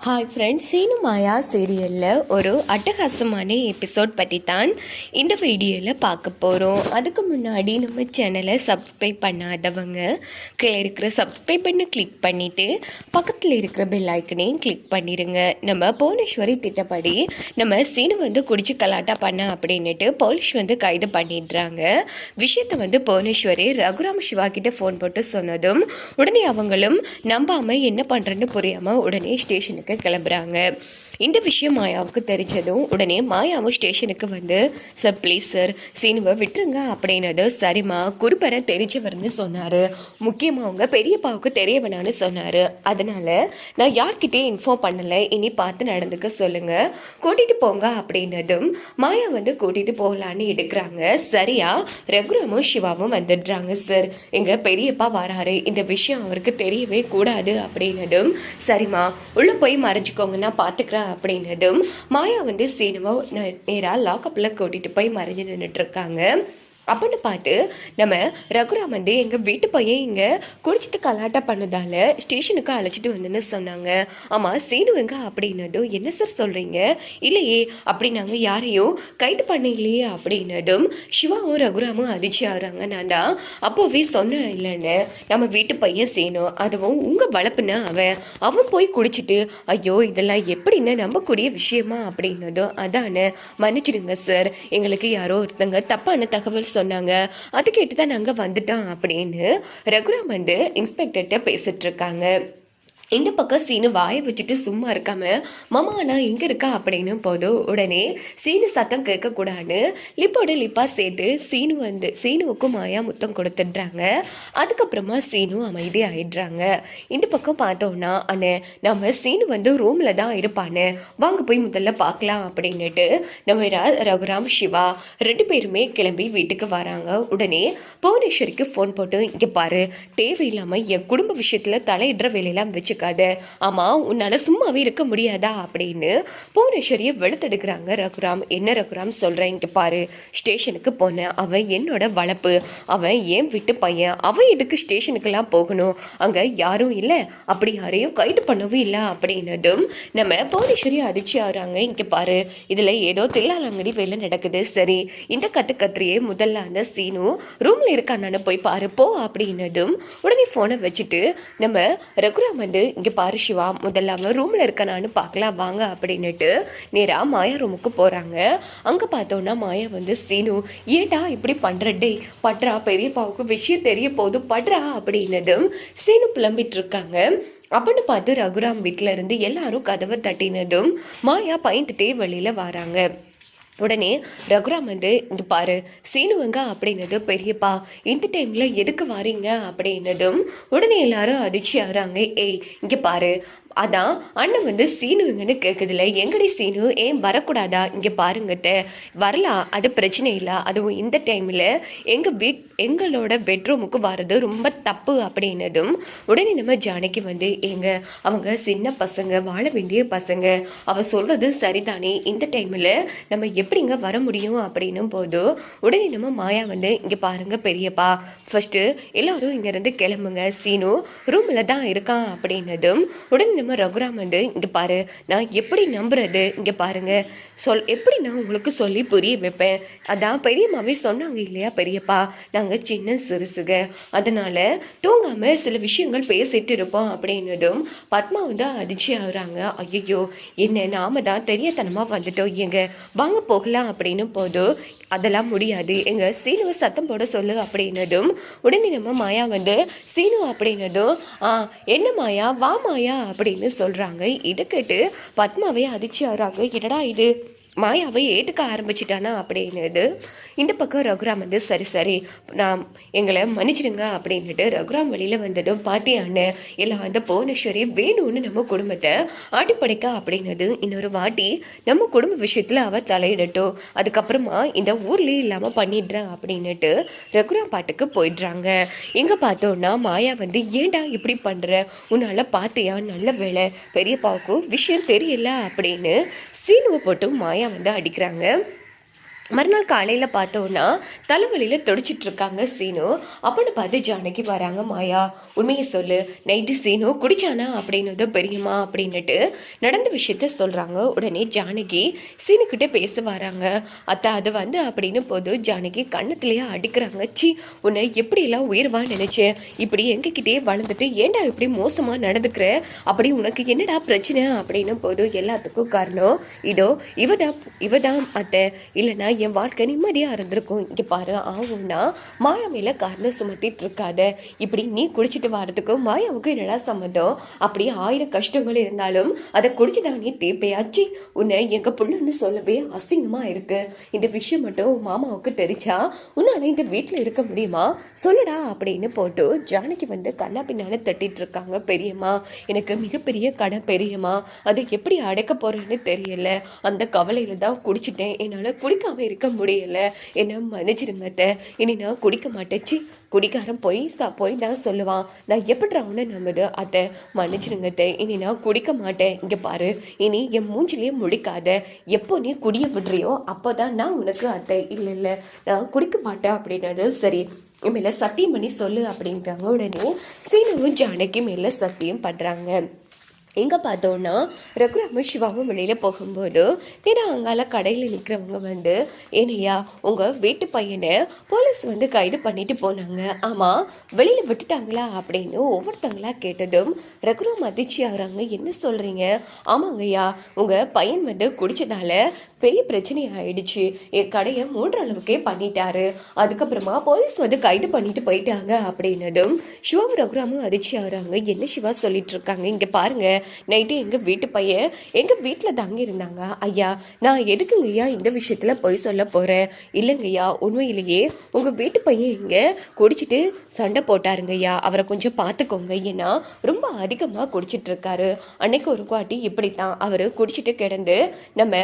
Hi friends Seenu மாயா சீரியலில் ஒரு அட்டகாசமான எபிசோட் பற்றி தான் இந்த வீடியோவில் பார்க்க போகிறோம் அதுக்கு முன்னாடி நம்ம சேனலை சப்ஸ்கிரைப் பண்ணாதவங்க கீழே இருக்கிற சப்ஸ்கிரைப் பண்ணி கிளிக் பண்ணிவிட்டு பக்கத்தில் இருக்கிற பெல் ஐக்கனையும் கிளிக் பண்ணிடுங்க நம்ம புவனேஸ்வரி திட்டப்படி நம்ம சீனு வந்து குடிச்சு கலாட்டா பண்ண அப்படின்னுட்டு போலீஸ் வந்து கைது பண்ணிடுறாங்க. விஷயத்தை வந்து புவனேஸ்வரி ரகுராம் சிவா கிட்ட ஃபோன் போட்டு சொன்னதும் உடனே அவங்களும் நம்பாமல் என்ன பண்ணுறேன்னு புரியாமல் உடனே ஸ்டேஷனுக்கு கிளம்புறாங்க. இந்த விஷயம் மாயாவுக்கு தெரிஞ்சதும் உடனே மாயாவும் ஸ்டேஷனுக்கு வந்து சார் ப்ளீஸ் சார் சீனுவை விட்டுருங்க அப்படின்னது சரிம்மா குருபரை தெரிஞ்சவர்னு சொன்னார். முக்கியமாக அவங்க பெரியப்பாவுக்கு தெரிய வேணான்னு சொன்னார். அதனால் நான் யார்கிட்டயும் இன்ஃபார்ம் பண்ணலை. இனி பார்த்து நடந்துக்க சொல்லுங்கள் கூட்டிகிட்டு போங்க அப்படின்னதும் மாயா வந்து கூட்டிகிட்டு போகலான்னு எடுக்கிறாங்க. சரியா ரகுராமும் சிவாவும் வந்துடுறாங்க சார் எங்கள் பெரியப்பா வராரு. இந்த விஷயம் அவருக்கு தெரியவே கூடாது அப்படின்னதும் சரிம்மா உள்ளே போய் மறைஞ்சிக்கோங்க. நான் பார்த்துக்கிறேன் அப்படின்னதும் மாயா வந்து சீனுவை நேராக லாக்கப்பில் கூட்டிகிட்டு போய் மறைஞ்சு நின்றுட்டுருக்காங்க அப்படின்னு பார்த்து நம்ம ரகுராம் வந்து எங்கள் வீட்டு பையன் இங்கே குடிச்சிட்டு கலாட்டா பண்ணதால ஸ்டேஷனுக்கு அழைச்சிட்டு வந்துன்னு சொன்னாங்க. ஆமாம் சீனு எங்க அப்படின்னதும் என்ன சார் சொல்கிறீங்க இல்லையே அப்படி நாங்கள் யாரையும் கைது பண்ணலையே அப்படின்னதும் சிவாவும் ரகுராமும் அதிர்ச்சி ஆகுறாங்க. நான் தான் அப்போவே சொன்னேன் இல்லைன்னு. நம்ம வீட்டு பையன் சீனும் அதுவும் உங்கள் வளர்ப்புன அவன். அவன் போய் குடிச்சிட்டு ஐயோ இதெல்லாம் எப்படின்னு நம்பக்கூடிய விஷயமா அப்படின்னதும் அதானே மன்னிச்சிடுங்க சார் எங்களுக்கு யாரோ ஒருத்தங்க தப்பான தகவல் சொன்னாங்க. அது கேட்டு தான் நாங்கள் வந்துட்டோம் அப்படின்னு ரகுராம் வந்து இன்ஸ்பெக்டர்கிட்ட பேசிட்டு இருக்காங்க. இந்த பக்கம் சீனு வாயை வச்சுட்டு சும்மா இருக்காம மாமா நான் எங்க இருக்கா? அப்படின்னு போதும் உடனே சீனு சத்தம் கேட்கக்கூடாதுன்னு லிப்போட லிப்பா சேர்த்து சீனு வந்து சீனுவுக்கும் மாயா முத்தம் கொடுத்துடுறாங்க. அதுக்கப்புறமா சீனு அமைதி ஆயிடுறாங்க இந்த பக்கம் பார்த்தோம்னா அண்ணே நம்ம சீனு வந்து ரூம்ல தான் இருப்பானு வாங்க போய் முதல்ல பார்க்கலாம் அப்படின்னுட்டு நம்ம ரகுராம் சிவா ரெண்டு பேருமே கிளம்பி வீட்டுக்கு வராங்க. உடனே புவனேஸ்வரிக்கு ஃபோன் போட்டு இங்க பாரு தேவையில்லாம என் குடும்ப விஷயத்துல தலையிடுற வேலையெல்லாம் வச்சுக்காத ஆமா உன்னால சும்மாவே இருக்க முடியாதா? அப்படின்னு புவனேஸ்வரியை வெளுத்தெடுக்கிறாங்க ரகுராம். என்ன ரகுராம் சொல்றேன் இங்க பாரு. ஸ்டேஷனுக்கு போனேன் அவன் என்னோட வளர்ப்பு அவன் ஏன் விட்டு பையன். அவன் எதுக்கு ஸ்டேஷனுக்கெல்லாம் போகணும்? அங்க யாரும் இல்லை. அப்படி யாரையும் கைது பண்ணவும் இல்லை. அப்படின்னதும் நம்ம புவனேஸ்வரி அதிர்ச்சி ஆகிறாங்க. இங்க பாரு. இதுல ஏதோ தில்லாலங்கடி வேலை நடக்குது. சரி இந்த கத்து கத்திரியே முதல்ல அந்த சீனு ரூம்ல இருக்கானான்னு போய் பாரு. போ அப்படின்னதும் உடனே போனை வச்சுட்டு நம்ம ரகுராம் வந்து இங்கே பாரு சிவா முதல்ல அவன் ரூம்ல இருக்கானான்னு பார்க்கலாம் வாங்க அப்படின்னுட்டு நேராக மாயா ரூமுக்கு போகிறாங்க அங்கே பார்த்தோன்னா மாயா வந்து சீனு ஏன்டா இப்படி பண்ணுற டேய் பட்றா? பெரியப்பாவுக்கு விஷயம் தெரிய போது பட்றா? அப்படின்னதும் சீனு புலம்பிட்டு இருக்காங்க. அப்படின்னு பார்த்து ரகுராம் வீட்டில இருந்து எல்லாரும் கதவை தட்டினதும் மாயா பயந்துட்டே வெளியில வராங்க. உடனே ரகுராம் வந்து இங்கே பாரு சீனுவங்க அப்படின்னது பெரியப்பா இந்த டைமில் எதுக்கு வாரீங்க? அப்படின்னதும் உடனே எல்லாரும் அதிர்ச்சி ஆகிறாங்க. ஏய் இங்கே பாரு அதான் அண்ணன் வந்து சீனுங்கன்னு கேட்குதுல எங்கடி சீனு? ஏன் வரக்கூடாதா? இங்கே பாருங்கிட்ட. வரலாம் அது பிரச்சனை இல்லை. அதுவும் இந்த டைமில் எங்கள் வீட் எங்களோட பெட்ரூமுக்கு வர்றது ரொம்ப தப்பு அப்படின்னதும் உடனே நம்ம ஜானகி வந்து ஏங்க அவங்க சின்ன பசங்க வாழ வேண்டிய பசங்க அவள் சொல்கிறது சரிதானே? இந்த டைமில் நம்ம எப்படிங்க வர முடியும் அப்படின்னும் போது உடனே நம்ம மாயா வந்து இங்கே பாருங்க பெரியப்பா. ஃபர்ஸ்ட்டு எல்லோரும் இங்கேருந்து கிளம்புங்க. சீனு ரூமில் தான் இருக்கான் அப்படின்னதும் உடனே நம்ம ரகுராம் வந்து இங்கே பாரு நான் எப்படி நம்புறது? இங்கே பாருங்க. சொல் எப்படி நான் உங்களுக்கு சொல்லி புரிய வைப்பேன்? அதான் பெரியம்மாவே சொன்னாங்க இல்லையா பெரியப்பா? நாங்கள் சின்ன சிறுசுக. அதனால தூங்காம சில விஷயங்கள் பேசிட்டு இருப்போம் அப்படின்னதும் பத்மா வந்து அதிர்ச்சி ஆகுறாங்க. ஐயோ என்ன நாம தான் தெரியத்தனமாக வந்துட்டோம் எங்க வாங்க போகலாம் அப்படின்னு போது அதெல்லாம் முடியாது. எங்க சீனுவை சத்தம் போட சொல்லு அப்படின்னதும் உடனே நம்ம மாயா வந்து சீனு அப்படின்னதும் ஆ என்ன மாயா? வா மாயா அப்படின்னு சொல்றாங்க. இதை கேட்டு பத்மாவே அதிர்ச்சி ஆகுறாங்க என்னடா இது? மாயாவை ஏற்றுக்க ஆரம்பிச்சிட்டானா அப்படின்னுது இந்த பக்கம் ரகுராம் வந்து சரி சரி நான் எங்களை மன்னிச்சிடுங்க அப்படின்னுட்டு ரகுராம் வழியில் வந்ததும் பாத்தியான்னு எல்லாம் அந்த புவனேஸ்வரி வேணும்னு நம்ம குடும்பத்தை ஆட்டிப்படைக்க அப்படின்னது இன்னொரு வாட்டி நம்ம குடும்ப விஷயத்தில் அவள் தலையிடட்டும் அதுக்கப்புறமா இந்த ஊர்லேயே இல்லாமல் பண்ணிடுறேன் அப்படின்னுட்டு ரகுராம் பாட்டுக்கு போயிடுறாங்க. எங்கே பார்த்தோன்னா மாயா வந்து ஏண்டா இப்படி பண்ணுற உன்னால் பார்த்தியா நல்ல வேலை பெரியப்பாவுக்கும் விஷயம் தெரியல அப்படின்னு சீனுவை போட்டு மாயா வந்து அடிக்கிறாங்க. மறுநாள் காலையில் பார்த்தோன்னா தலைவலியில் துடிச்சிட்ருக்காங்க சீனு. அப்படின்னு பார்த்து ஜானகி வராங்க மாயா உண்மையை சொல்லு. நைட்டு சீனு குடிச்சானா அப்படின்னது பெரியம்மா அப்படின்னுட்டு நடந்த விஷயத்த சொல்கிறாங்க உடனே ஜானகி சீனுக்கிட்ட பேச வராங்க. அத்தை அது வந்து அப்படின்னு போது ஜானகி கண்ணத்துலேயே அடிக்கிறாங்க. சி உன்னை எப்படியெல்லாம் உயர்வா நினச்சேன் இப்படி எங்ககிட்டயே வளர்ந்துட்டு ஏன்டா இப்படி மோசமாக நடந்துக்கிற? அப்படி உனக்கு என்னடா பிரச்சனை? அப்படின்னு போது எல்லாத்துக்கும் காரணம் இதோ இவதான் இவதான் அத்தை. இல்லைன்னா என் வாழ்க்கை நிம்மதியாக இருந்திருக்கும். இங்கே பாரு ஆகும்னா மாயா மேலே காரணம் சுமத்திட்டு இருக்காத. இப்படி நீ குடிச்சிட்டு வர்றதுக்கு மாயாவுக்கு என்னடா சம்மந்தம்? அப்படி ஆயிரம் கஷ்டங்கள் இருந்தாலும் அதை குடிச்சுதான் நீ தேப்பையாச்சு உன்னை எங்கள் பிள்ளைன்னு சொல்லவே அசிங்கமாக இருக்குது இந்த விஷயம் மட்டும் மாமாவுக்கு தெரிஞ்சா உன்னால் இந்த வீட்டில் இருக்க முடியுமா? சொல்லுடா அப்படின்னு போட்டு ஜானகி வந்து கண்ணா பின்னால் தட்டிட்டு இருக்காங்க பெரியம்மா. எனக்கு மிகப்பெரிய கடை பெரியம்மா. அதை எப்படி அடைக்க போகிறேன்னு தெரியல. அந்த கவலையில் தான் குடிச்சிட்டேன். என்னால் குடிக்காம இருக்க முடியல. என்ன மன்னிச்சிடுங்க அத்தை. இனி நான் குடிக்க மாட்டேச்சு குடிக்காரன் போய் சா போய் தான் சொல்லுவான். நான் எப்படி அவனை நம்புது அத்தை மன்னிச்சிடுங்க இனி நான் குடிக்க மாட்டேன். இங்கே பாரு. இனி என் மூஞ்சிலேயே முழிக்காத. எப்போ நீ குடிய விடுறியோ அப்போ தான் நான் உனக்கு அத்தை. இல்லை இல்லை. நான் குடிக்க மாட்டேன் அப்படின்னது சரி மேலே சத்தியம் பண்ணி சொல்லு அப்படின்றாங்க உடனே சீனுவும் ஜானகி மேலே சத்தியம் பண்ணுறாங்க எங்கே பார்த்தோன்னா ரகுராம சிவாவும் வெளியில் போகும்போது நேராக அங்கால கடையில் நிற்கிறவங்க வந்து ஏனையா உங்கள் வீட்டு பையனை போலீஸ் வந்து கைது பண்ணிட்டு போனாங்க. ஆமாம் வெளியில் விட்டுட்டாங்களா? அப்படின்னு ஒவ்வொருத்தங்களா கேட்டதும் ரகுராம் அதிர்ச்சி ஆகுறாங்க. என்ன சொல்கிறீங்க ஆமாங்கய்யா உங்கள் பையன் வந்து குடித்ததால பெரிய பிரச்சனை ஆயிடுச்சு. என் கடையை மூன்று அளவுக்கே பண்ணிட்டாரு. அதுக்கப்புறமா போலீஸ் வந்து கைது பண்ணிட்டு போயிட்டாங்க. அப்படின்னதும் சிவாவும் ரகுராமும் அதிர்ச்சி ஆகுறாங்க. என்ன சிவா சொல்லிட்டு இருக்காங்க? இங்கே பாருங்க. நைட்டு எங்கள் வீட்டு பையன் எங்கள் வீட்டில் தங்கி இருந்தாங்க. ஐயா நான் எதுக்குங்கய்யா இந்த விஷயத்தில் பொய் சொல்ல போகிறேன் இல்லைங்கய்யா உண்மையிலேயே உங்கள் வீட்டு பையன் இங்கே குடிச்சிட்டு சண்டை போட்டாருங்கய்யா. அவரை கொஞ்சம் பார்த்துக்கோங்க ஏன்னா ரொம்ப அதிகமாக குடிச்சிட்டு இருக்காரு. அன்னைக்கு ஒரு வாட்டி இப்படித்தான். அவர் குடிச்சிட்டு கிடந்து நம்ம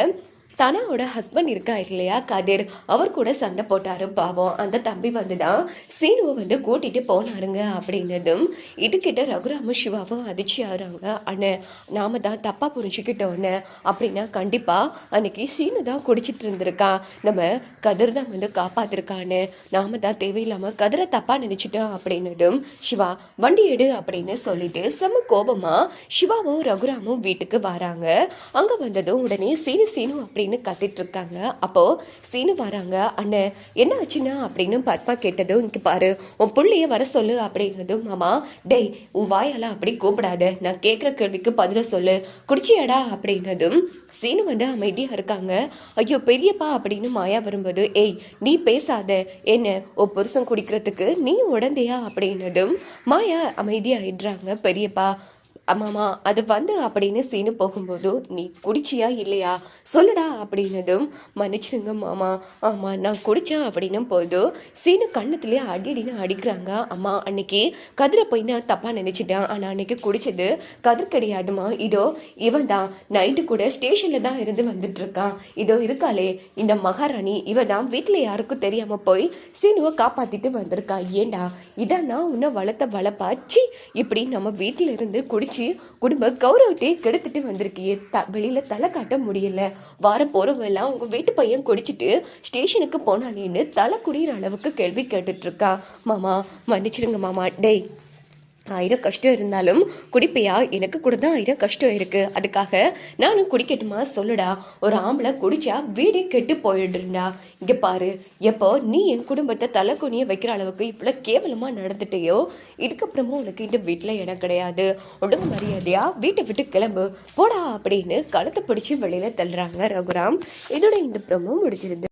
தனாவோட ஹஸ்பண்ட் இருக்கா இல்லையா கதிர்? அவர் கூட சண்டை போட்டாரு பாவம். அந்த தம்பி வந்து தான் சீனுவை வந்து கூட்டிட்டு போனாருங்க அப்படின்னதும் இதுகிட்ட ரகுராம சிவாவும் அதிர்ச்சி ஆகுறாங்க அண்ணே நாம தான் தப்பா புரிஞ்சுக்கிட்டோன்னு அப்படின்னா கண்டிப்பா அன்னைக்கு சீனு தான் குடிச்சிட்டு இருந்திருக்கான் நம்ம கதிர் தான் வந்து காப்பாத்திருக்கான்னு நாம தான் தேவையில்லாம கதிரை தப்பா நினைச்சிட்டோம் அப்படின்னதும் சிவா வண்டி எடு அப்படின்னு சொல்லிட்டு செம்ம கோபமா சிவாவும் ரகுராமும் வீட்டுக்கு வராங்க. அங்க வந்ததும் உடனே சீனு சீனு அப்படின்னு கத்திட்டு இருக்காங்க அப்போ சீனு வராங்க. அண்ணன் என்ன ஆச்சுன்னா அப்படின்னு பத்மா கேட்டதும் இங்கே பாரு உன் புள்ளைய வர சொல்லு அப்படின்னதும் மாமா டேய் உன் வாயால அப்படி கூப்பிடாத. நான் கேட்குற கேள்விக்கு பதில சொல்லு. குடிச்சியாடா அப்படின்னதும் சீனு வந்து அமைதியா இருக்காங்க. ஐயோ பெரியப்பா அப்படின்னு மாயா வரும்போது ஏய் நீ பேசாத. என்ன உன் புருஷன் குடிக்கிறதுக்கு நீ உடந்தையா? அப்படின்னதும் மாயா அமைதியாயிடுறாங்க பெரியப்பா ஆமாம்மா அது வந்து அப்படின்னு சீனு போகும்போது நீ குடிச்சியா இல்லையா? சொல்லுடா அப்படின்னதும் மன்னிச்சிடுங்க மாமா. ஆமா நான் குடிச்சேன் அப்படின்னும் போது சீனு கண்ணத்துலேயே அடிடின்னு அடிக்கிறாங்க அம்மா. அன்னைக்கு கதிரை போய் நான் தப்பா நினைச்சிட்டேன். ஆனா அன்னைக்கு குடிச்சது கதிர் கிடையாதுமா. இதோ இவன் தான். நைட்டு கூட ஸ்டேஷன்ல தான் இருந்து வந்துட்டு இருக்கான். இதோ இருக்காளே. இந்த மகாராணி இவ தான். வீட்டுல யாருக்கும் தெரியாம போய் சீனுவை காப்பாத்திட்டு வந்திருக்கா. ஏண்டா? இதான் நான் உன்னை வளர்த்த வளர்ப்பாச்சு இப்படி நம்ம வீட்டுல இருந்து குடிச்சு குடும்ப கௌரவத்தை கெடுத்துட்டு வந்திருக்கியே. த வெளியில தலை காட்ட முடியல. வார போறவங்க எல்லாம் உங்க வீட்டு பையன் குடிச்சிட்டு ஸ்டேஷனுக்கு போனானேன்னு தலை குடியிற அளவுக்கு கேள்வி கேட்டுட்டு இருக்கா. மாமா மன்னிச்சிடுங்க மாமா. டேய் ஆயிரம் கஷ்டம் இருந்தாலும் குடிப்பையா? எனக்கு கூட தான் ஆயிரம் கஷ்டம் இருக்கு. அதுக்காக நானும் குடிக்கட்டுமா? சொல்லுடா. ஒரு ஆம்பளை குடிச்சா வீடே கெட்டு போயிடுறா இங்க பாரு. எப்போ நீ என் குடும்பத்தை தலை வைக்கிற அளவுக்கு இவ்வளோ கேவலமா நடந்துட்டேயோ இதுக்கப்புறமும் உனக்கு இந்த வீட்டில் இடம் கிடையாது. ஒழுங்கு மரியாதையா? வீட்டை விட்டு கிளம்பு. போடா அப்படின்னு கழுத்தை பிடிச்சி வெளியில தள்ளுறாங்க ரகுராம். இதோட இந்த பிரமோ முடிச்சிருது